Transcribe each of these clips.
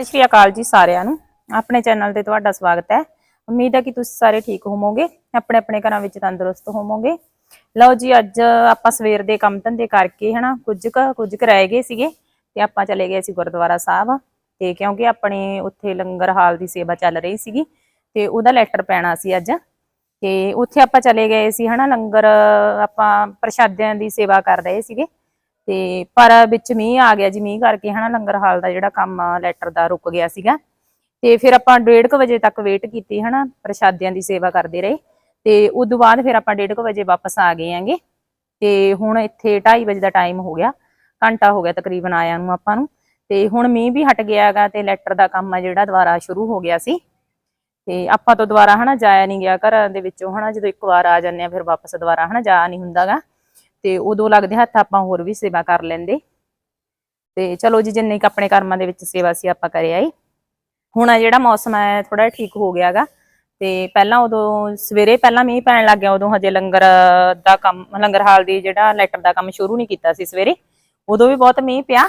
ਸਤਿ ਸ਼੍ਰੀ ਅਕਾਲ ਜੀ ਸਾਰਿਆਂ ਨੂੰ। ਆਪਣੇ ਚੈਨਲ ਤੇ ਤੁਹਾਡਾ ਸਵਾਗਤ ਹੈ। ਉਮੀਦ ਹੈ ਕਿ ਤੁਸੀਂ ਸਾਰੇ ਠੀਕ ਹੋਵੋਗੇ, ਆਪਣੇ ਆਪਣੇ ਘਰਾਂ ਵਿੱਚ ਤੰਦਰੁਸਤ ਹੋਵੋਗੇ। ਲਓ ਜੀ, ਅੱਜ ਆਪਾਂ ਸਵੇਰ ਦੇ ਕੰਮ ਧੰਦੇ ਕਰਕੇ ਹਨਾ, ਕੁਝ ਕੁ ਕੁਝ ਕੁ ਰਹਿ ਗਏ ਸੀਗੇ ਤੇ ਆਪਾਂ ਚਲੇ ਗਏ ਸੀ ਗੁਰਦੁਆਰਾ ਸਾਹਿਬ। ਤੇ ਕਿਉਂਕਿ ਆਪਣੇ ਉੱਥੇ ਲੰਗਰ ਹਾਲ ਦੀ ਸੇਵਾ ਚੱਲ ਰਹੀ ਸੀਗੀ ਤੇ ਉਹਦਾ ਲੈਟਰ ਪੈਣਾ ਸੀ ਅੱਜ। ਤੇ ਉੱਥੇ ਆਪਾਂ ਚਲੇ ਗਏ ਸੀ ਹਨਾ, ਲੰਗਰ ਆਪਾਂ ਪ੍ਰਸ਼ਾਦਿਆਂ ਦੀ ਸੇਵਾ ਕਰ ਰਹੇ ਸੀਗੇ। ਤੇ ਪਰ ਵਿੱਚ ਮੀਂਹ ਆ ਗਿਆ ਜੀ, ਮੀਂਹ ਕਰਕੇ ਹਨਾ ਲੰਗਰ ਹਾਲ ਦਾ ਜਿਹੜਾ ਕੰਮ ਲੈਟਰ ਦਾ ਰੁਕ ਗਿਆ ਸੀਗਾ। ਤੇ ਫਿਰ ਆਪਾਂ 1:30 ਵਜੇ ਤੱਕ ਵੇਟ ਕੀਤੀ ਹਨਾ, ਪ੍ਰਸ਼ਾਦਿਆਂ ਦੀ ਸੇਵਾ ਕਰਦੇ ਰਹੇ। ਤੇ ਤੋਂ ਬਾਅਦ ਫਿਰ ਆਪਾਂ 1:30 ਵਜੇ ਵਾਪਸ ਆ ਗਏ ਆਂਗੇ ਤੇ ਹੁਣ ਇੱਥੇ 2:30 ਵਜੇ ਦਾ ਟਾਈਮ ਹੋ ਗਿਆ, ਘੰਟਾ ਹੋ ਗਿਆ ਤਕਰੀਬਨ ਆਇਆ ਨੂੰ ਆਪਾਂ ਨੂੰ। ਤੇ ਹੁਣ ਮੀਂਹ ਵੀ ਹਟ ਗਿਆ ਹੈਗਾ ਤੇ ਲੈਟਰ ਦਾ ਕੰਮ ਆ ਜਿਹੜਾ ਦੁਬਾਰਾ ਸ਼ੁਰੂ ਹੋ ਗਿਆ ਸੀ। ਤੇ ਆਪਾਂ ਤੋਂ ਦੁਬਾਰਾ ਹਨਾ ਜਾਇਆ ਨਹੀਂ ਗਿਆ ਘਰਾਂ ਦੇ ਵਿੱਚੋਂ ਹਨਾ, ਜਦੋਂ ਇੱਕ ਵਾਰ ਆ ਜਾਂਦੇ ਆ ਫਿਰ ਵਾਪਸ ਦੁਬਾਰਾ ਹਨਾ ਜਾ ਨਹੀਂ ਹੁੰਦਾਗਾ ਤੇ ਉਦੋਂ ਲੱਗਦੇ ਹੱਥ ਆਪਾਂ ਹੋਰ ਵੀ ਸੇਵਾ ਕਰ ਲੈਂਦੇ। ਤੇ ਚਲੋ ਜੀ, ਜਿੰਨੇ ਕ ਆਪਣੇ ਕਰਮਾਂ ਦੇ ਵਿੱਚ ਸੇਵਾ ਸੀ ਆਪਾਂ ਕਰਿਆ ਈ ਹੁਣ ਆ ਜਿਹੜਾ ਮੌਸਮ ਹੈ ਥੋੜਾ ਠੀਕ ਹੋ ਗਿਆਗਾ ਤੇ ਪਹਿਲਾਂ ਉਦੋਂ ਸਵੇਰੇ ਪਹਿਲਾਂ ਮੀਂਹ ਪੈਣ ਲੱਗ ਗਿਆ, ਉਦੋਂ ਹਜੇ ਲੰਗਰ ਦਾ ਕੰਮ, ਲੰਗਰ ਹਾਲ ਦੀ ਜਿਹੜਾ ਲੈਟਰ ਦਾ ਕੰਮ ਸ਼ੁਰੂ ਨਹੀਂ ਕੀਤਾ ਸੀ ਸਵੇਰੇ। ਉਦੋਂ ਵੀ ਬਹੁਤ ਮੀਂਹ ਪਿਆ।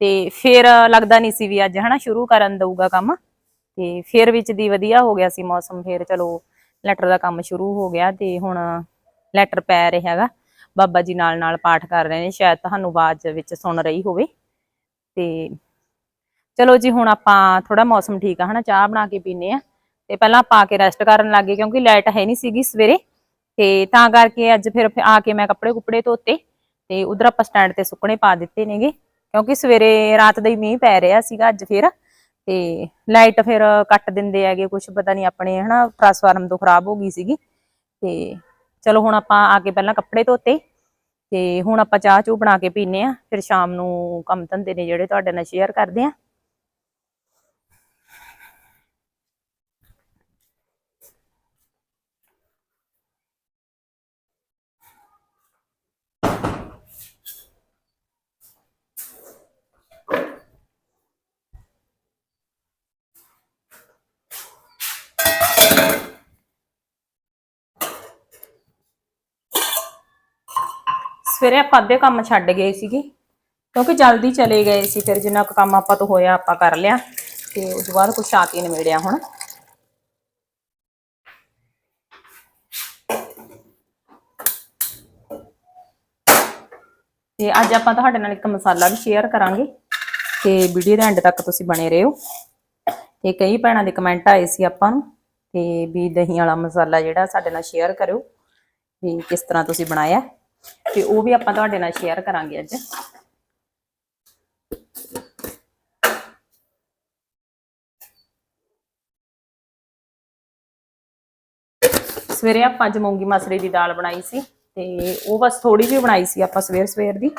ਤੇ ਫਿਰ ਲੱਗਦਾ ਨਹੀਂ ਸੀ ਵੀ ਅੱਜ ਹਨਾ ਸ਼ੁਰੂ ਕਰਨ ਦਊਗਾ ਕੰਮ। ਤੇ ਫਿਰ ਵਿੱਚ ਦੀ ਵਧੀਆ ਹੋ ਗਿਆ ਸੀ ਮੌਸਮ। ਫਿਰ ਚਲੋ ਲੈਟਰ ਦਾ ਕੰਮ ਸ਼ੁਰੂ ਹੋ ਗਿਆ ਤੇ ਹੁਣ ਲੈਟਰ ਪੈ ਰਿਹਾ ਹੈਗਾ ਬਾਬਾ ਜੀ ਨਾਲ ਨਾਲ ਪਾਠ ਕਰ ਰਹੇ ਨੇ, ਸ਼ਾਇਦ ਤੁਹਾਨੂੰ ਆਵਾਜ਼ ਵਿੱਚ ਸੁਣ ਰਹੀ ਹੋਵੇ। ਤੇ ਚਲੋ ਜੀ, ਹੁਣ ਆਪਾਂ ਥੋੜਾ ਮੌਸਮ ਠੀਕ ਆ, ਹਨਾ? ਚਾਹ ਬਣਾ ਕੇ ਪੀਨੇ ਆ। ਤੇ ਪਹਿਲਾਂ ਆਪਾਂ ਆ ਕੇ ਰੈਸਟ ਕਰਨ ਲੱਗੇ, ਕਿਉਂਕਿ ਲਾਈਟ ਹੈ ਨਹੀਂ ਸੀਗੀ ਸਵੇਰੇ। ਤੇ ਤਾਂ ਕਰਕੇ ਅੱਜ ਫਿਰ ਆ ਕੇ ਮੈਂ ਕੱਪੜੇ ਕੁਪੜੇ ਧੋਤੇ ਤੇ ਉਧਰ ਆਪਾਂ ਸਟੈਂਡ ਤੇ ਸੁੱਕਣੇ ਪਾ ਦਿੱਤੇ ਨੇਗੇ, ਕਿਉਂਕਿ ਸਵੇਰੇ ਰਾਤ ਦਾ ਹੀ ਮੀਂਹ ਪੈ ਰਿਹਾ ਸੀਗਾ ਅੱਜ ਫਿਰ। ਤੇ ਲਾਈਟ ਫਿਰ ਕੱਟ ਦਿੰਦੇ ਹੈਗੇ ਕੁਝ ਪਤਾ ਨਹੀਂ ਆਪਣੇ, ਹਨਾ ਟਰਾਂਸਫਾਰਮ ਤੋਂ ਖਰਾਬ ਹੋ ਗਈ ਸੀਗੀ। ਤੇ ਚਲੋ ਹੁਣ ਆਪਾਂ ਆ ਕੇ ਪਹਿਲਾਂ ਕੱਪੜੇ ਧੋਤੇ ਤੇ ਹੁਣ ਆਪਾਂ ਚਾਹ ਚੂ ਬਣਾ ਕੇ ਪੀਨੇ ਆ ਫਿਰ ਸ਼ਾਮ ਨੂੰ ਕੰਮ ਧੰਦੇ ਨੇ ਜਿਹੜੇ ਤੁਹਾਡੇ ਨਾਲ ਸ਼ੇਅਰ ਕਰਦੇ ਆ ਸਵੇਰੇ ਆਪਾਂ ਅੱਧੇ ਕੰਮ ਛੱਡ ਗਏ ਸੀਗੇ, ਕਿਉਂਕਿ ਜਲਦੀ ਚਲੇ ਗਏ ਸੀ, ਫਿਰ ਜਿੰਨਾ ਕੁ ਕੰਮ ਆਪਾਂ ਤੋਂ ਹੋਇਆ ਆਪਾਂ ਕਰ ਲਿਆ, ਤੇ ਉਸ ਤੋਂ ਬਾਅਦ ਕੁਛ ਆ ਕੇ ਨਿਬੇੜਿਆ ਹੁਣ। ਤੇ ਅੱਜ ਆਪਾਂ ਤੁਹਾਡੇ ਨਾਲ ਇੱਕ ਮਸਾਲਾ ਵੀ ਸ਼ੇਅਰ ਕਰਾਂਗੇ, ਤੇ ਵੀਡੀਓ ਦੇ ਐਂਡ ਤੱਕ ਤੁਸੀਂ ਬਣੇ ਰਹੋ। ਤੇ ਕਈ ਭੈਣਾਂ ਦੇ ਕਮੈਂਟ ਆਏ ਸੀ ਆਪਾਂ ਨੂੰ, ਤੇ ਵੀ ਦਹੀਂ ਵਾਲਾ ਮਸਾਲਾ ਜਿਹੜਾ ਸਾਡੇ ਨਾਲ ਸ਼ੇਅਰ ਕਰਿਓ, ਵੀ ਕਿਸ ਤਰ੍ਹਾਂ ਤੁਸੀਂ ਬਣਾਇਆ। ਤੇ ਉਹ ਵੀ ਆਪਾਂ ਤੁਹਾਡੇ ਨਾਲ ਸ਼ੇਅਰ ਕਰਾਂਗੇ ਅੱਜ। ਸਵੇਰੇ ਆਪਾਂ ਅੱਜ ਮੂੰਗੀ ਮਸਰੀ ਦੀ ਦਾਲ ਬਣਾਈ ਸੀ ਤੇ ਉਹ ਬਸ ਥੋੜੀ ਜਿਹੀ ਬਣਾਈ ਸੀ ਆਪਾਂ ਸਵੇਰ ਸਵੇਰ ਦੀ।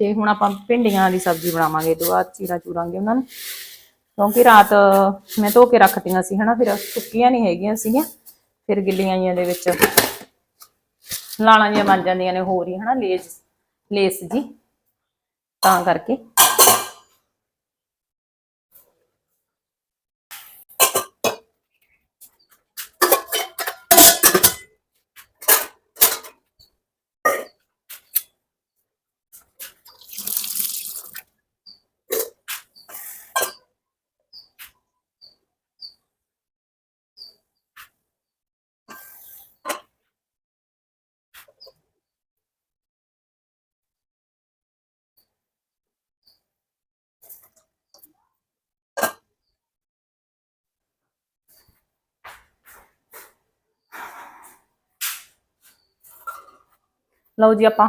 ਤੇ ਹੁਣ ਆਪਾਂ ਭਿੰਡੀਆਂ ਦੀ ਸਬਜ਼ੀ ਬਣਾਵਾਂਗੇ ਦੁਆ ਚੀਰਾ ਚੂਰਾਂਗੇ ਉਹਨਾਂ ਨੂੰ। ਕਿਉਂਕਿ ਰਾਤ ਮੈਂ ਧੋ ਕੇ ਰੱਖਤੀਆਂ ਸੀ ਹਨਾ, ਫਿਰ ਸੁੱਕੀਆਂ ਨਹੀਂ ਹੈਗੀਆਂ ਸੀਗੀਆਂ, ਫਿਰ ਗਿੱਲੀਆਂ ਆਈਆਂ ਦੇ ਵਿੱਚ ਲਾਲਾਂ ਜਿਹੀਆਂ ਬਣ ਜਾਂਦੀਆਂ ਨੇ ਹੋਰ ਹੀ ਹਨਾ ਲੇਸ ਲੇਸ ਜੀ। ਤਾਂ ਕਰਕੇ। ਲਓ ਜੀ ਆਪਾਂ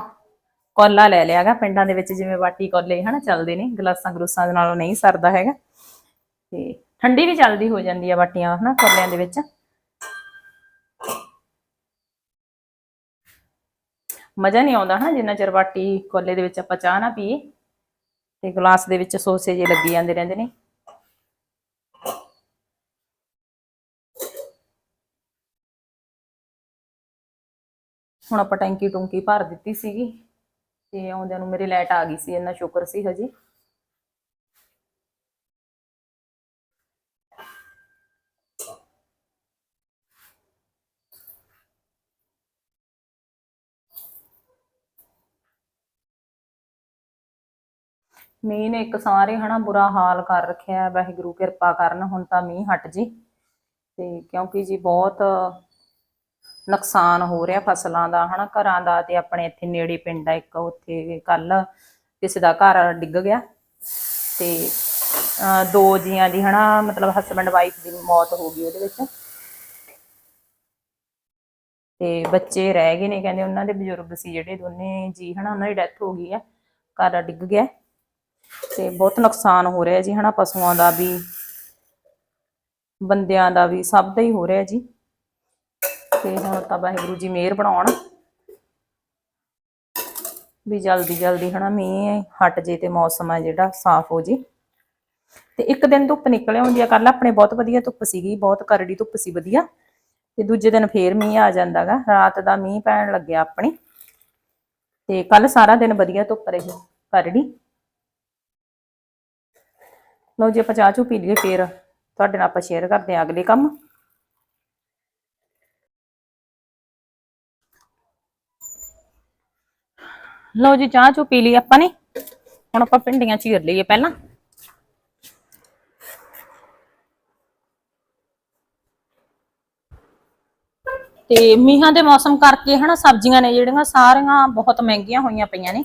ਕੋਲਾ ਲੈ ਲਿਆਗਾ ਪਿੰਡਾਂ ਦੇ ਵਿੱਚ ਜਿਵੇਂ ਵਾਟੀ ਕੋਲੇ, ਹਨਾ, ਚੱਲਦੇ ਨੇ, ਗਲਾਸਾਂ ਗਰੂਸਾਂ ਦੇ ਨਾਲੋਂ ਨਹੀਂ ਸਰਦਾ ਹੈਗਾ। ਤੇ ਠੰਡੀ ਵੀ ਚੱਲਦੀ ਹੋ ਜਾਂਦੀ ਆ ਬਾਟੀਆਂ ਹਨਾ, ਕੋਲਿਆਂ ਦੇ ਵਿੱਚ। ਮਜ਼ਾ ਨਹੀਂ ਆਉਂਦਾ, ਹਨਾ, ਜਿੰਨਾ ਚਿਰ ਵਾਟੀ ਕੋਲੇ ਦੇ ਵਿੱਚ ਆਪਾਂ ਚਾਹ ਨਾ ਪੀਏ, ਤੇ ਗਲਾਸ ਦੇ ਵਿੱਚ ਸੋਸੇ ਜੇ ਲੱਗੀ ਜਾਂਦੇ ਰਹਿੰਦੇ ਨੇ। ਹੁਣ ਆਪਾਂ ਟੈਂਕੀ ਟੁੰਕੀ ਭਰ ਦਿੱਤੀ ਸੀਗੀ ਤੇ ਆਉਂਦਿਆਂ ਨੂੰ ਮੇਰੀ ਲਾਈਟ ਆ ਗਈ ਸੀ, ਇੰਨਾ ਸ਼ੁਕਰ ਸੀ ਹਜੇ ਮੀਂਹ ਨੇ ਇੱਕ ਸਾਰੇ ਹਨਾ ਬੁਰਾ ਹਾਲ ਕਰ ਰੱਖਿਆ ਹੈ। ਵਾਹਿਗੁਰੂ ਕਿਰਪਾ ਕਰਨ, ਹੁਣ ਤਾਂ ਮੀਂਹ ਹਟ ਜੀ ਤੇ ਕਿਉਂਕਿ ਜੀ ਬਹੁਤ ਨੁਕਸਾਨ ਹੋ ਰਿਹਾ ਫਸਲਾਂ ਦਾ ਹਨਾ ਘਰਾਂ ਦਾ ਤੇ ਆਪਣੇ ਇੱਥੇ ਨੇੜੇ ਪਿੰਡ ਆ ਇੱਕ ਉੱਥੇ ਕੱਲ ਕਿਸੇ ਦਾ ਘਰ ਡਿੱਗ ਗਿਆ ਤੇ ਅਹ, ਦੋ ਜੀਆਂ ਦੀ ਹਨਾ ਮਤਲਬ ਹਸਬੰਡ ਵਾਈਫ ਦੀ ਮੌਤ ਹੋ ਗਈ ਉਹਦੇ ਵਿੱਚ। ਤੇ ਬੱਚੇ ਰਹਿ ਗਏ ਨੇ ਕਹਿੰਦੇ ਉਹਨਾਂ ਦੇ ਬਜ਼ੁਰਗ ਸੀ ਜਿਹੜੇ ਦੋਨੇ ਜੀ ਹਨਾ ਉਹਨਾਂ ਦੀ ਡੈਥ ਹੋ ਗਈ ਹੈ ਘਰ ਡਿੱਗ ਗਿਆ। ਤੇ ਬਹੁਤ ਨੁਕਸਾਨ ਹੋ ਰਿਹਾ ਜੀ ਹਨਾ ਪਸ਼ੂਆਂ ਦਾ ਵੀ ਬੰਦਿਆਂ ਦਾ ਵੀ ਸਭ ਦਾ ਹੀ ਹੋ ਰਿਹਾ ਜੀ। ਤੇ ਹੁਣ ਤਾਂ ਵਾਹਿਗੁਰੂ ਜੀ ਮਿਹਰ ਬਣਾਉਣ। ਵੀ ਜਲਦੀ ਜਲਦੀ ਹਨਾ ਮੀਂਹ ਹਟ ਜੇ ਤੇ ਮੌਸਮ ਆ ਜਿਹੜਾ, ਸਾਫ਼ ਹੋ ਜੇ। ਤੇ ਇੱਕ ਦਿਨ ਧੁੱਪ ਨਿਕਲ ਆਉਂਦੀ ਆ ਕੱਲ ਆਪਣੇ ਬਹੁਤ ਵਧੀਆ ਧੁੱਪ ਸੀਗੀ, ਬਹੁਤ ਕਰੜੀ ਧੁੱਪ ਸੀ ਵਧੀਆ। ਤੇ ਦੂਜੇ ਦਿਨ ਫੇਰ ਮੀਂਹ ਆ ਜਾਂਦਾਗਾ ਰਾਤ ਦਾ ਮੀਂਹ ਪੈਣ ਲੱਗਿਆ ਆਪਣੀ। ਤੇ ਕੱਲ ਸਾਰਾ ਦਿਨ ਵਧੀਆ ਧੁੱਪ ਰਹੀ, ਕਰੜੀ। ਲਓ ਜੀ, ਆਪਾਂ ਚਾਹ ਚੂ ਪੀ ਲਈਏ ਫੇਰ। ਤੁਹਾਡੇ ਨਾਲ ਆਪਾਂ ਸ਼ੇਅਰ ਕਰਦੇ ਹਾਂ ਅਗਲੇ ਕੰਮ। ਲਓ ਜੀ ਚਾਹ ਚੂ ਪੀ ਲਈ ਆਪਾਂ ਨੇ। ਹੁਣ ਆਪਾਂ ਭਿੰਡੀਆਂ ਚੀਰ ਲਈਏ ਪਹਿਲਾਂ। ਤੇ ਮੀਂਹਾਂ ਦੇ ਮੌਸਮ ਕਰਕੇ ਹਨਾ ਸਬਜ਼ੀਆਂ ਨੇ ਜਿਹੜੀਆਂ ਸਾਰੀਆਂ ਬਹੁਤ ਮਹਿੰਗੀਆਂ ਹੋਈਆਂ ਪਈਆਂ ਨੇ।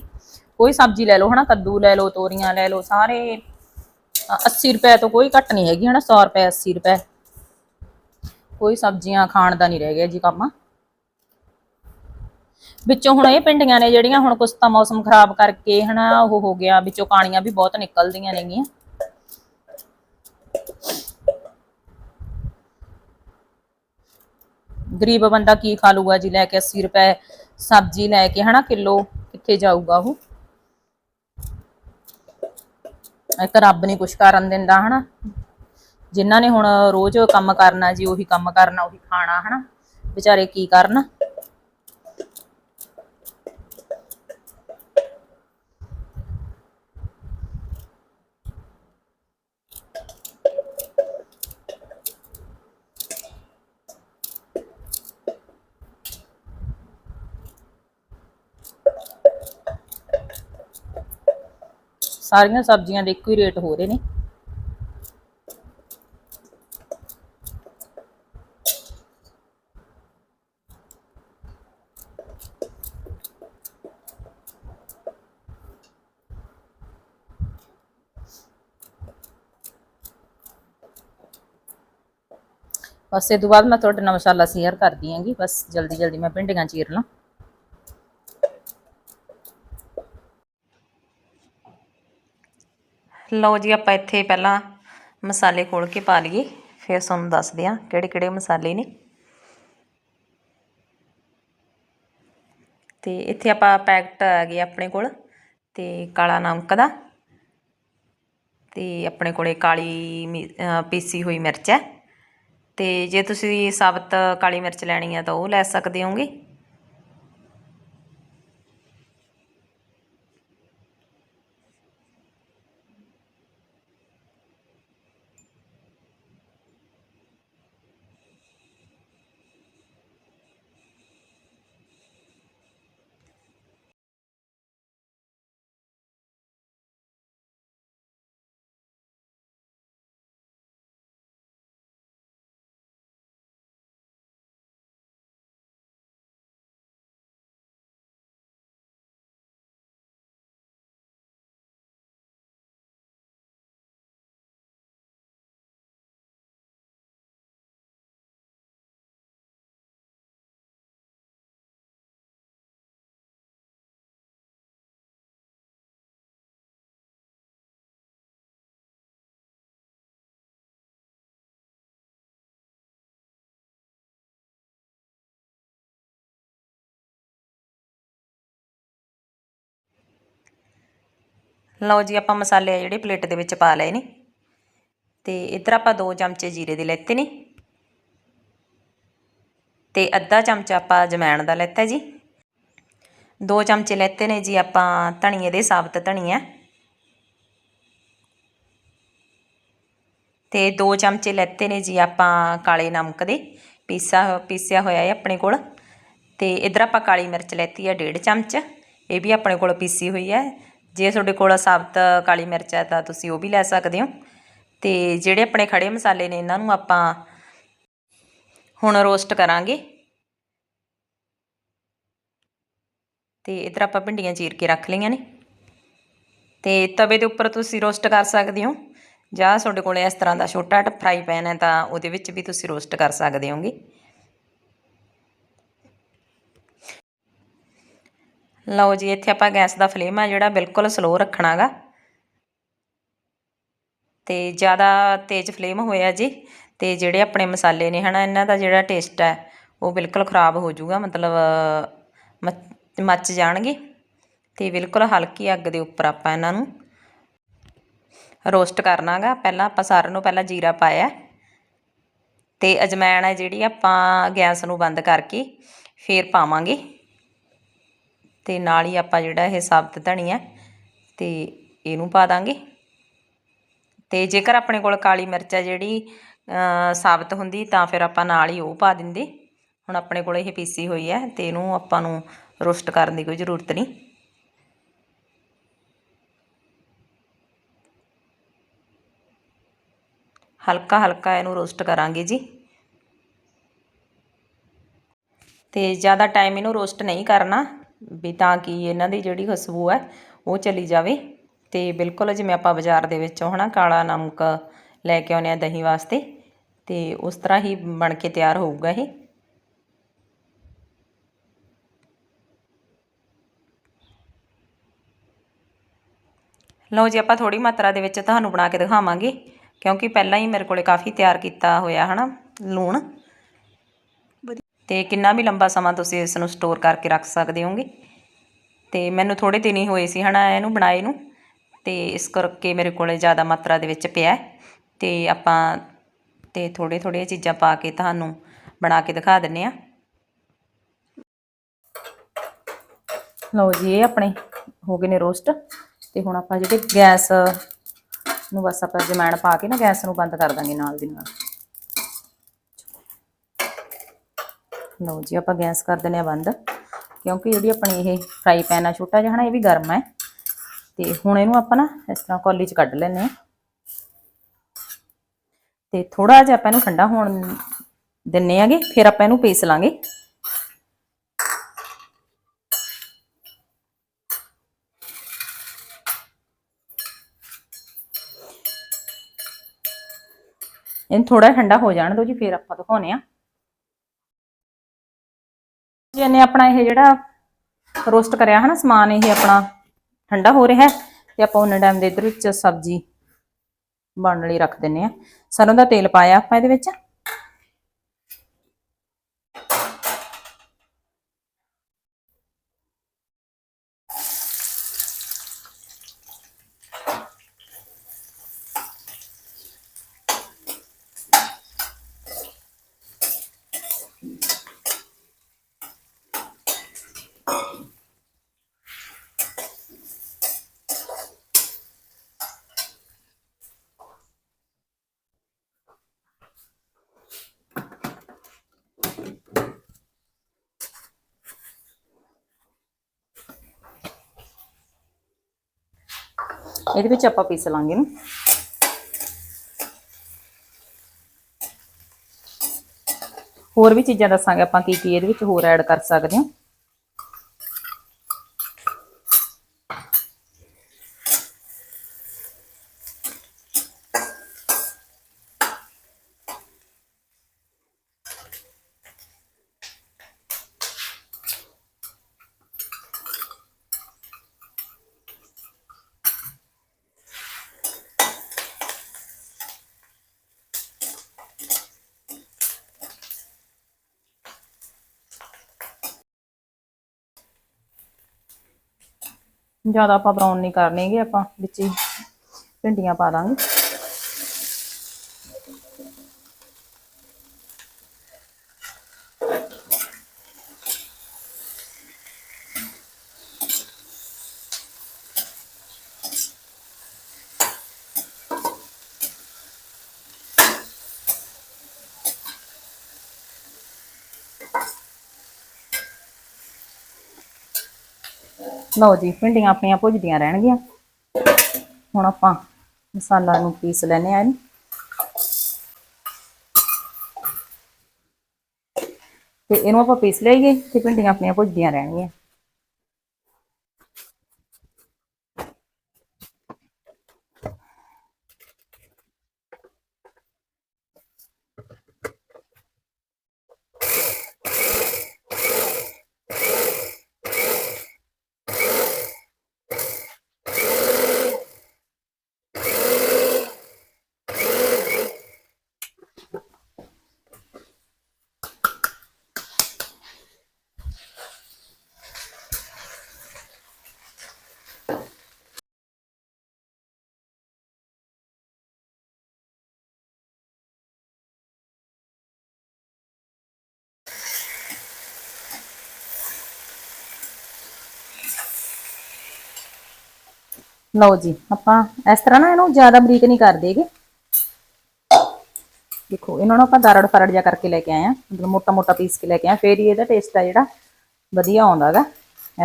ਕੋਈ ਸਬਜ਼ੀ ਲੈ ਲਓ ਹਨਾ ਕੱਦੂ ਲੈ ਲਓ ਤੋਰੀਆਂ ਲੈ ਲਓ ਸਾਰੇ ਅ, 80 ਰੁਪਏ ਤੋਂ ਕੋਈ ਘੱਟ ਨਹੀਂ ਹੈਗੀ ਹਨਾ 100 ਰੁਪਏ 80 ਰੁਪਏ। ਕੋਈ ਸਬਜ਼ੀਆਂ ਖਾਣ ਦਾ ਨਹੀਂ ਰਹਿ ਗਿਆ ਜੀ ਕੰਮ। ਵਿੱਚੋਂ ਹੁਣ ਇਹ ਪਿੰਡੀਆਂ ਨੇ ਜਿਹੜੀਆਂ ਹੁਣ ਕੁਛ ਤਾਂ ਮੌਸਮ ਖਰਾਬ ਕਰਕੇ ਹਨਾ, ਉਹ ਹੋ ਗਿਆ, ਵਿੱਚੋਂ ਕਾਣੀਆਂ ਵੀ ਬਹੁਤ ਨਿਕਲਦੀਆਂ ਨੇਗੀਆਂ। ਗਰੀਬ ਬੰਦਾ ਕੀ ਖਾ ਲੂਗਾ ਜੀ, ਲੈ ਕੇ 80 ਰੁਪਏ ਸਬਜ਼ੀ ਲੈ ਕੇ ਹਨਾ, ਕਿਲੋ ਕਿੱਥੇ ਜਾਊਗਾ ਉਹ? ਇੱਕ ਰੱਬ ਨਹੀਂ ਕੁਛ ਕਰਨ ਦਿੰਦਾ ਹਨਾ। ਜਿਨ੍ਹਾਂ ਨੇ ਹੁਣ ਰੋਜ਼ ਕੰਮ ਕਰਨਾ ਜੀ, ਉਹੀ ਕੰਮ ਕਰਨਾ, ਉਹੀ ਖਾਣਾ ਹਨਾ। ਵਿਚਾਰੇ ਕੀ ਕਰਨ? ਸਾਰੀਆਂ ਸਬਜ਼ੀਆਂ ਦੇ ਇੱਕੋ ਹੀ ਰੇਟ ਹੋ ਰਹੇ ਨੇ। ਬਸ ਇਹ ਤੋਂ ਬਾਅਦ ਮੈਂ ਤੁਹਾਡੇ ਨਾਲ ਮਸਾਲਾ ਸ਼ੇਅਰ ਕਰਦੀ ਆਂਗੀ ਬਸ ਜਲਦੀ ਜਲਦੀ ਮੈਂ ਭਿੰਡੀਆਂ ਚੀਰ ਲਾਂ ਲਓ ਜੀ, ਆਪਾਂ ਇੱਥੇ ਪਹਿਲਾਂ ਮਸਾਲੇ ਖੋਲ ਕੇ ਪਾ ਲਈਏ। ਫਿਰ ਤੁਹਾਨੂੰ ਦੱਸਦੇ ਆ ਕਿਹੜੇ ਕਿਹੜੇ ਮਸਾਲੇ ਨੇ। ਤੇ ਇੱਥੇ ਆਪਾਂ ਪੈਕਟ ਆ ਗਏ ਆਪਣੇ ਕੋਲ ਤੇ ਕਾਲਾ ਨਮਕ ਦਾ। ਤੇ ਆਪਣੇ ਕੋਲੇ ਕਾਲੀ ਮਿ- ਪੀਸੀ ਹੋਈ ਮਿਰਚ ਹੈ। ਤੇ ਜੇ ਤੁਸੀਂ ਸਾਬਤ ਕਾਲੀ ਮਿਰਚ ਲੈਣੀ ਹੈ ਤਾਂ ਉਹ ਲੈ ਸਕਦੇ ਹੋਗੇ। ਲਓ ਜੀ, ਆਪਾਂ ਮਸਾਲੇ ਆ ਜਿਹੜੇ ਪਲੇਟ ਦੇ ਵਿੱਚ ਪਾ ਲਏ ਨੇ। ਤੇ ਇੱਧਰ ਆਪਾਂ 2 ਚਮਚੇ ਜੀਰੇ ਦੇ ਲੈਤੇ ਨੇ। ਤੇ ਅੱਧਾ ਚਮਚਾ ਆਪਾਂ ਜਮੈਣ ਦਾ ਲੈਤਾ ਜੀ। 2 ਚਮਚੇ ਲੈਤੇ ਨੇ ਜੀ ਆਪਾਂ ਧਨੀਏ ਦੇ ਸਾਬਤ ਧਨੀਆ। ਤੇ 2 ਚਮਚੇ ਲੈਤੇ ਨੇ ਜੀ ਆਪਾਂ ਕਾਲੇ ਨਮਕ ਦੇ। ਪੀਸਾ, ਪੀਸਿਆ ਹੋਇਆ ਹੈ ਆਪਣੇ ਕੋਲ। ਤੇ ਇਧਰ ਆਪਾਂ ਕਾਲੀ ਮਿਰਚ ਲੈਤੀ ਹੈ 1.5 ਚਮਚ। ਇਹ ਵੀ ਆਪਣੇ ਕੋਲ ਪੀਸੀ ਹੋਈ ਹੈ ਜੇ ਤੁਹਾਡੇ ਕੋਲ ਸਾਬਤ ਕਾਲੀ ਮਿਰਚ ਹੈ ਤਾਂ ਤੁਸੀਂ ਉਹ ਵੀ ਲੈ ਸਕਦੇ ਹੋ। ਤੇ ਜਿਹੜੇ ਆਪਣੇ ਖੜੇ ਮਸਾਲੇ ਨੇ, ਇਹਨਾਂ ਨੂੰ ਆਪਾਂ ਹੁਣ ਰੋਸਟ ਕਰਾਂਗੇ। ਤੇ ਇਧਰ ਆਪਾਂ ਭਿੰਡੀਆਂ ਚੀਰ ਕੇ ਰੱਖ ਲਈਆਂ ਨੇ। ਤੇ ਤਵੇ ਦੇ ਉੱਪਰ ਤੁਸੀਂ ਰੋਸਟ ਕਰ ਸਕਦੇ ਹੋ। ਜਾਂ ਤੁਹਾਡੇ ਕੋਲ ਇਸ ਤਰ੍ਹਾਂ ਦਾ ਛੋਟਾ ਫਰਾਈ ਪੈਨ ਹੈ ਤਾਂ ਉਹਦੇ ਵਿੱਚ ਵੀ ਤੁਸੀਂ ਰੋਸਟ ਕਰ ਸਕਦੇ ਹੋਗੇ। ਲਓ ਜੀ, ਇੱਥੇ ਆਪਾਂ ਗੈਸ ਦਾ ਫਲੇਮ ਆ ਜਿਹੜਾ ਬਿਲਕੁਲ ਸਲੋ ਰੱਖਣਾਗਾ। ਤੇ ਜ਼ਿਆਦਾ ਤੇਜ਼ ਫਲੇਮ ਹੋਇਆ ਜੀ, ਤੇ ਜਿਹੜੇ ਆਪਣੇ ਮਸਾਲੇ ਨੇ ਹਨਾ, ਇਹਨਾਂ ਦਾ ਜਿਹੜਾ ਟੇਸਟ ਹੈ ਉਹ ਬਿਲਕੁਲ ਖਰਾਬ ਹੋ ਜਾਊਗਾ, ਮਤਲਬ, ਮੱਚ- ਮੱਚ ਜਾਣਗੇ। ਤੇ ਬਿਲਕੁਲ ਹਲਕੀ ਅੱਗ ਦੇ ਉੱਪਰ ਆਪਾਂ ਇਹਨਾਂ ਨੂੰ ਰੋਸਟ ਕਰਨਾਗਾ। ਪਹਿਲਾਂ ਆਪਾਂ ਸਾਰਿਆਂ ਨੂੰ ਪਹਿਲਾਂ ਜੀਰਾ ਪਾਇਆ। ਤੇ ਅਜਮੈਣ ਹੈ ਜਿਹੜੀ ਆਪਾਂ ਗੈਸ ਨੂੰ ਬੰਦ ਕਰਕੇ ਫੇਰ ਪਾਵਾਂਗੇ। ਅਤੇ ਨਾਲ ਹੀ ਆਪਾਂ ਜਿਹੜਾ ਇਹ ਸਾਬਤ ਧਨੀਆ ਅਤੇ ਇਹਨੂੰ ਪਾ ਦਾਂਗੇ। ਅਤੇ ਜੇਕਰ ਆਪਣੇ ਕੋਲ ਕਾਲੀ ਮਿਰਚ ਹੈ ਜਿਹੜੀ ਸਾਬਤ ਹੁੰਦੀ, ਤਾਂ ਫਿਰ ਆਪਾਂ ਨਾਲ ਹੀ ਉਹ ਪਾ ਦਿੰਦੇ। ਹੁਣ ਆਪਣੇ ਕੋਲ ਇਹ ਪੀਸੀ ਹੋਈ ਹੈ ਅਤੇ ਇਹਨੂੰ ਆਪਾਂ ਨੂੰ ਰੋਸਟ ਕਰਨ ਦੀ ਕੋਈ ਜ਼ਰੂਰਤ ਨਹੀਂ। ਹਲਕਾ ਹਲਕਾ ਇਹਨੂੰ ਰੋਸਟ ਕਰਾਂਗੇ ਜੀ। ਤੇ ਜ਼ਿਆਦਾ ਟਾਈਮ ਇਹਨੂੰ ਰੋਸਟ ਨਹੀਂ ਕਰਨਾ। ਵੀ ਤਾਂ ਕਿ ਇਹਨਾਂ ਦੀ ਜਿਹੜੀ ਖੁਸ਼ਬੂ ਹੈ ਉਹ ਚਲੀ ਜਾਵੇ। ਤੇ ਬਿਲਕੁਲ ਜਿਵੇਂ ਆਪਾਂ ਬਾਜ਼ਾਰ ਦੇ ਵਿੱਚੋਂ ਹਨਾ ਕਾਲਾ ਨਮਕ ਲੈ ਕੇ ਆਉਂਦੇ ਆ ਦਹੀਂ ਵਾਸਤੇ। ਤੇ ਉਸ ਤਰ੍ਹਾਂ ਹੀ ਬਣ ਕੇ ਤਿਆਰ ਹੋਊਗਾ ਇਹ। ਲਓ ਜੀ, ਆਪਾਂ ਥੋੜੀ ਮਾਤਰਾ ਦੇ ਵਿੱਚ ਤੁਹਾਨੂੰ ਬਣਾ ਕੇ ਦਿਖਾਵਾਂਗੇ। ਕਿਉਂਕਿ ਪਹਿਲਾਂ ਹੀ ਮੇਰੇ ਕੋਲੇ ਕਾਫੀ ਤਿਆਰ ਕੀਤਾ ਹੋਇਆ ਹਨਾ ਲੂਣ। ਤੇ ਕਿੰਨਾ ਵੀ ਲੰਬਾ ਸਮਾਂ ਤੁਸੀਂ ਇਸ ਨੂੰ ਸਟੋਰ ਕਰਕੇ ਰੱਖ ਸਕਦੇ ਹੋਗੇ। ਤੇ ਮੈਨੂੰ ਥੋੜੇ ਦਿਨ ਹੀ ਹੋਏ ਸੀ ਹਨਾ ਇਹਨੂੰ ਬਣਾਏ ਨੂੰ, ਤੇ ਇਸ ਕਰਕੇ ਮੇਰੇ ਕੋਲੇ ਜ਼ਿਆਦਾ ਮਾਤਰਾ ਦੇ ਵਿੱਚ ਪਿਆ ਹੈ। ਤੇ ਆਪਾਂ ਤੇ ਥੋੜੇ ਥੋੜ੍ਹੀਆਂ ਚੀਜ਼ਾਂ ਪਾ ਕੇ ਤੁਹਾਨੂੰ ਬਣਾ ਕੇ ਦਿਖਾ ਦਿੰਨੇ ਆ ਲਓ ਜੀ, ਇਹ ਆਪਣੇ ਹੋ ਗਏ ਨੇ ਰੋਸਟ ਤੇ ਹੁਣ ਆਪਾਂ ਜਿਹੜੇ ਗੈਸ ਨੂੰ ਬਸ ਆਪਾਂ ਜਮੈਣ ਪਾ ਕੇ ਨਾ, ਗੈਸ ਨੂੰ ਬੰਦ ਕਰ ਦਾਂਗੇ ਨਾਲ ਦੀ ਨਾਲ। ਲਓ ਜੀ, ਆਪਾਂ ਗੈਸ ਕਰ ਦਿੰਨੇ ਆ ਬੰਦ, ਕਿਉਂਕਿ ਜਿਹੜੀ ਆਪਣੀ ਇਹ ਫਰਾਈ ਪੈਨ ਆ, ਛੋਟਾ ਜਿਹਾ ਨਾ ਇਹ ਵੀ ਗਰਮ ਹੈ। ਤੇ ਹੁਣ ਇਹਨੂੰ ਆਪਾਂ ਨਾ ਇਸ ਤਰ੍ਹਾਂ ਕੌਲੀ 'ਚ ਕੱਢ ਲੈਨੇ ਆ ਤੇ ਥੋੜਾ ਜਿਹਾ ਆਪਾਂ ਇਹਨੂੰ ਠੰਡਾ ਹੋਣ ਦਿੰਨੇ ਆਗੇ ਫਿਰ ਆਪਾਂ ਇਹਨੂੰ ਪੀਸ ਲਾਂਗੇ। ਇਹਨੂੰ ਥੋੜਾ ਠੰਡਾ ਹੋ ਜਾਣ ਦਿਓ ਜੀ, ਫਿਰ ਆਪਾਂ ਦਿਖਾਉਨੇ ਆ ਜੀ ਇਹਨੇ ਆਪਣਾ ਇਹ ਜਿਹੜਾ ਰੋਸਟ ਕਰਿਆ ਹਨਾ, ਸਮਾਨ ਇਹ ਆਪਣਾ ਠੰਡਾ ਹੋ ਰਿਹਾ ਹੈ ਤੇ ਆਪਾਂ ਉਹਨਾਂ ਟਾਈਮ ਦੇ ਇਧਰ ਵਿੱਚ ਸਬਜ਼ੀ ਬਣਨ ਲਈ ਰੱਖ ਦਿੰਨੇ ਆ ਸਰੋਂ ਦਾ ਤੇਲ ਪਾਇਆ ਆਪਾਂ ਇਹਦੇ ਵਿੱਚ। ਇਹਦੇ ਵਿੱਚ ਆਪਾਂ ਪੀਸ ਲਾਂਗੇ ਇਹਨੂੰ ਹੋਰ ਵੀ ਚੀਜ਼ਾਂ ਦੱਸਾਂਗੇ ਆਪਾਂ ਕੀ ਕੀ ਇਹਦੇ ਵਿੱਚ ਹੋਰ ਐਡ ਕਰ ਸਕਦੇ ਹਾਂ। ਜ਼ਿਆਦਾ ਆਪਾਂ ਬਰਾਊਨ ਨਹੀਂ ਕਰਨੇਗੇ ਆਪਾਂ ਵਿੱਚ ਹੀ ਭਿੰਡੀਆਂ ਪਾ ਦਾਂਗੇ। ਲਓ ਜੀ, ਭਿੰਡੀਆਂ ਆਪਣੀਆਂ ਭੁੱਜਦੀਆਂ ਰਹਿਣਗੀਆਂ। ਹੁਣ ਆਪਾਂ ਮਸਾਲਾ ਨੂੰ ਪੀਸ ਲੈਨੇ ਆ ਇਹਨੂੰ। ਤੇ ਇਹਨੂੰ ਆਪਾਂ ਪੀਸ ਲਈਏ ਤੇ ਭਿੰਡੀਆਂ ਆਪਣੀਆਂ ਭੁੱਜਦੀਆਂ ਰਹਿਣਗੀਆਂ। ਲਓ ਜੀ, ਆਪਾਂ ਇਸ ਤਰ੍ਹਾਂ ਨਾ ਇਹਨੂੰ ਜ਼ਿਆਦਾ ਬਰੀਕ ਨਹੀਂ ਕਰ ਦੇਗੇ ਦੇਖੋ, ਇਹਨਾਂ ਨੂੰ ਆਪਾਂ ਦਰੜ ਫਰੜ ਜਿਹਾ ਕਰਕੇ ਲੈ ਕੇ ਆਏ ਆ ਮਤਲਬ ਮੋਟਾ ਮੋਟਾ ਪੀਸ ਕੇ ਲੈ ਕੇ ਆਏ ਫੇਰ ਹੀ ਇਹਦਾ ਟੇਸਟ ਆ ਜਿਹੜਾ ਵਧੀਆ ਆਉਂਦਾ ਹੈਗਾ।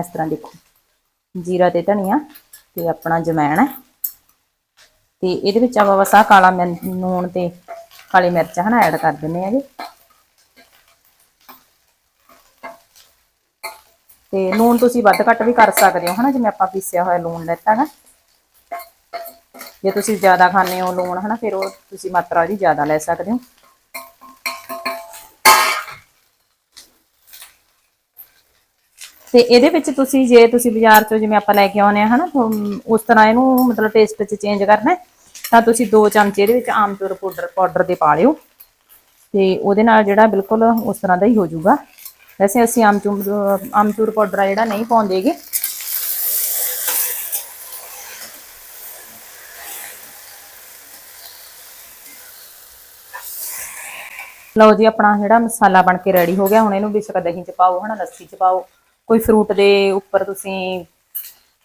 ਇਸ ਤਰ੍ਹਾਂ ਦੇਖੋ, ਜੀਰਾ ਤੇ ਧਨੀਆ ਤੇ ਆਪਣਾ ਜਮੈਣ ਹੈ। ਤੇ ਇਹਦੇ ਵਿੱਚ ਆਪਾਂ ਬਸ ਆਹ ਕਾਲਾ ਮਿਰ- ਨੂਣ ਤੇ ਕਾਲੀ ਮਿਰਚ ਹਨਾ ਐਡ ਕਰ ਦਿੰਨੇ ਜੀ ਤੇ ਲੂਣ ਤੁਸੀਂ ਵੱਧ ਘੱਟ ਵੀ ਕਰ ਸਕਦੇ ਹੋ ਹਨਾ, ਜਿਵੇਂ ਆਪਾਂ ਪੀਸਿਆ ਹੋਇਆ ਲੂਣ ਲੈਤਾ ਹੈਗਾ। ਜੇ ਤੁਸੀਂ ਜ਼ਿਆਦਾ ਖਾਣੇ ਹੋ ਲੂਣ, ਹਨਾ, ਫਿਰ ਉਹ ਤੁਸੀਂ ਮਾਤਰਾ ਉਹਦੀ ਜ਼ਿਆਦਾ ਲੈ ਸਕਦੇ ਹੋ। ਤੇ ਇਹਦੇ ਵਿੱਚ ਤੁਸੀਂ ਜੇ ਤੁਸੀਂ ਬਾਜ਼ਾਰ ਚੋਂ ਜਿਵੇਂ ਆਪਾਂ ਲੈ ਕੇ ਆਉਨੇ ਆ ਹਨਾ ਤੁਹਾਨੂੰ ਉਸ ਤਰ੍ਹਾਂ ਇਹਨੂੰ ਮਤਲਬ ਟੇਸਟ 'ਚ ਚੇਂਜ ਕਰਨਾ ਤਾਂ ਤੁਸੀਂ ਦੋ ਚਮਚੇ ਇਹਦੇ ਵਿੱਚ ਆਮਚੂਰ ਪਾਊਡਰ ਪਾਊਡਰ ਦੇ ਪਾ ਲਿਓ। ਤੇ ਉਹਦੇ ਨਾਲ ਜਿਹੜਾ ਬਿਲਕੁਲ ਉਸ ਤਰ੍ਹਾਂ ਦਾ ਹੀ ਹੋ ਜਾਊਗਾ। ਵੈਸੇ ਅਸੀਂ ਆਮਚੂਰ ਆਮਚੂਰ ਪਾਊਡਰ ਜਿਹੜਾ ਨਹੀਂ ਪਾਉਂਦੇਗੇ ਲਓ ਜੀ, ਆਪਣਾ ਜਿਹੜਾ ਮਸਾਲਾ ਬਣ ਕੇ ਰੈਡੀ ਹੋ ਗਿਆ, ਹੁਣ ਇਹਨੂੰ ਵਿੱਚ ਦਹੀਂ ਚ ਪਾਓ, ਹਨਾ, ਲੱਸੀ ਚ ਪਾਓ। ਕੋਈ ਫਰੂਟ ਦੇ ਉੱਪਰ ਤੁਸੀਂ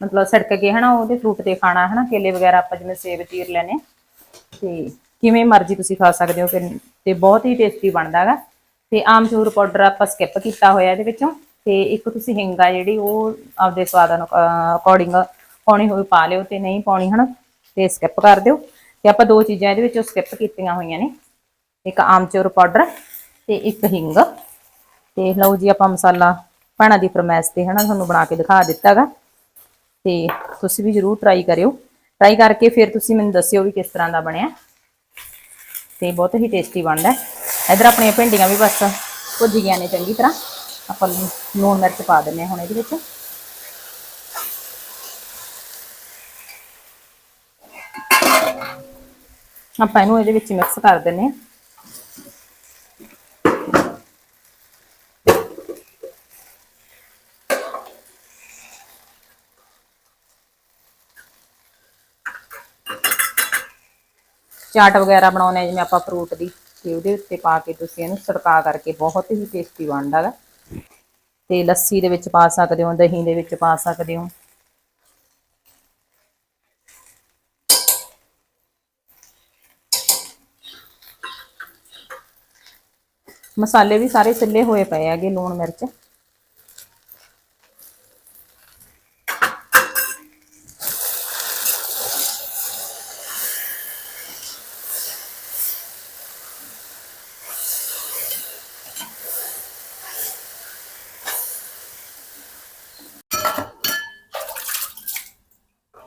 ਮਤਲਬ ਸੜਕ ਕੇ ਹਨਾ, ਉਹਦੇ ਫਰੂਟ ਤੇ ਖਾਣਾ, ਹਨਾ, ਕੇਲੇ ਵਗੈਰਾ ਆਪਾਂ ਜਿਵੇਂ ਸੇਬ, ਚੀਰ ਲੈਨੇ ਤੇ ਕਿਵੇਂ ਮਰਜ਼ੀ ਤੁਸੀਂ ਖਾ ਸਕਦੇ ਹੋ, ਫਿਰ ਤੇ ਬਹੁਤ ਹੀ ਟੇਸਟੀ ਬਣਦਾ ਹੈਗਾ। ਤੇ ਆਮਚੂਰ ਪਾਊਡਰ ਆਪਾਂ ਸਕਿਪ ਕੀਤਾ ਹੋਇਆ ਇਹਦੇ ਵਿੱਚੋਂ। ਤੇ ਇੱਕ ਤੁਸੀਂ ਹਿੰਗ ਆ ਜਿਹੜੀ, ਉਹ ਆਪਦੇ ਸਵਾਦ ਅਕੋਰਡਿੰਗ ਪਾਉਣੀ ਹੋਈ, ਪਾ ਲਿਓ ਤੇ ਨਹੀਂ ਪਾਉਣੀ, ਹਨਾ, ਤੇ ਸਕਿਪ ਕਰ ਦਿਓ। ਤੇ ਆਪਾਂ ਦੋ ਚੀਜ਼ਾਂ ਇਹਦੇ ਵਿੱਚੋਂ ਸਕਿਪ ਕੀਤੀਆਂ ਹੋਈਆਂ ਨੇ। ਇੱਕ ਆਮਚੂਰ ਪਾਊਡਰ ਤੇ ਇੱਕ ਹਿੰਗ। ਤੇ ਲਓ ਜੀ ਆਪਾਂ ਮਸਾਲਾ ਭੈਣਾਂ ਦੀ ਫਰਮੈਸ ਤੇ ਹਨਾ ਤੁਹਾਨੂੰ ਬਣਾ ਕੇ ਦਿਖਾ ਦਿੱਤਾਗਾ। ਤੇ ਤੁਸੀਂ ਵੀ ਜਰੂਰ ਟਰਾਈ ਕਰਿਓ। ਟਰਾਈ ਕਰਕੇ ਫਿਰ ਤੁਸੀਂ ਮੈਨੂੰ ਦੱਸਿਓ ਵੀ ਕਿਸ ਤਰ੍ਹਾਂ ਦਾ ਬਣਿਆ। ਤੇ ਬਹੁਤ ਹੀ ਟੇਸਟੀ ਬਣਦਾ ਹੈ। ਇੱਧਰ ਆਪਣੀਆਂ ਭਿੰਡੀਆਂ ਵੀ ਬਸ ਭੁੱਜ ਗਈਆਂ ਨੇ ਚੰਗੀ ਤਰ੍ਹਾਂ। ਆਪਾਂ ਲੂਣ ਮਿਰਚ ਪਾ ਦਿੰਨੇ ਹਾਂ ਹੁਣ ਇਹਦੇ ਵਿੱਚ। ਆਪਾਂ ਇਹਨੂੰ ਇਹਦੇ ਵਿੱਚ ਮਿਕਸ ਕਰ ਦਿੰਨੇ ਹਾਂ। ਚਾਟ ਵਗੈਰਾ ਬਣਾਉਣੇ ਆ, ਜਿਵੇਂ ਆਪਾਂ ਫਰੂਟ ਦੀ, ਤੇ ਉਹਦੇ ਉੱਤੇ ਪਾ ਕੇ ਤੁਸੀਂ ਇਹਨੂੰ ਛੜਕਾ ਕਰਕੇ ਬਹੁਤ ਹੀ ਟੇਸਟੀ ਬਣਦਾ ਗਾ। ਤੇ ਲੱਸੀ ਦੇ ਵਿੱਚ ਪਾ ਸਕਦੇ ਹੋ, ਦਹੀਂ ਦੇ ਵਿੱਚ ਪਾ ਸਕਦੇ ਹੋ। ਮਸਾਲੇ ਵੀ ਸਾਰੇ ਸਿੱਲੇ ਹੋਏ ਪਏ ਹੈਗੇ, ਲੂਣ ਮਿਰਚ।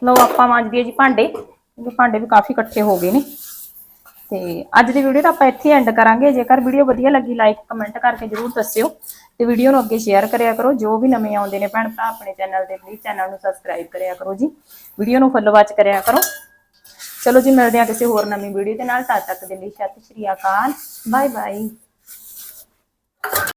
ਲਓ ਆਪਾਂ ਮਾਂਜਦੀਏ ਜੀ ਭਾਂਡੇ, ਕਿਉਂਕਿ ਭਾਂਡੇ ਵੀ ਕਾਫੀ ਇਕੱਠੇ ਹੋ ਗਏ ਨੇ। ਤੇ ਅੱਜ ਦੀ ਵੀਡੀਓ ਤਾਂ ਆਪਾਂ ਇੱਥੇ ਐਂਡ ਕਰਾਂਗੇ। ਜੇਕਰ ਵੀਡੀਓ ਵਧੀਆ ਲੱਗੀ ਲਾਈਕ ਕਮੈਂਟ ਕਰਕੇ ਜਰੂਰ ਦੱਸਿਓ। ਤੇ ਵੀਡੀਓ ਨੂੰ ਅੱਗੇ ਸ਼ੇਅਰ ਕਰਿਆ ਕਰੋ। ਜੋ ਵੀ ਨਵੇਂ ਆਉਂਦੇ ਨੇ ਭੈਣ ਭਰਾ, ਆਪਣੇ ਚੈਨਲ ਦੇ ਪਲੀਜ਼ ਚੈਨਲ ਨੂੰ ਸਬਸਕ੍ਰਾਈਬ ਕਰਿਆ ਕਰੋ ਜੀ। ਵੀਡੀਓ ਨੂੰ ਫੁੱਲ ਵਾਚ ਕਰਿਆ ਕਰੋ। ਚਲੋ ਜੀ, ਮਿਲਦੇ ਹਾਂ ਕਿਸੇ ਹੋਰ ਨਵੀਂ ਵੀਡੀਓ ਦੇ ਨਾਲ। ਤਦ ਤੱਕ ਦੇ ਲਈ ਸਤਿ ਸ਼੍ਰੀ ਅਕਾਲ। Bye bye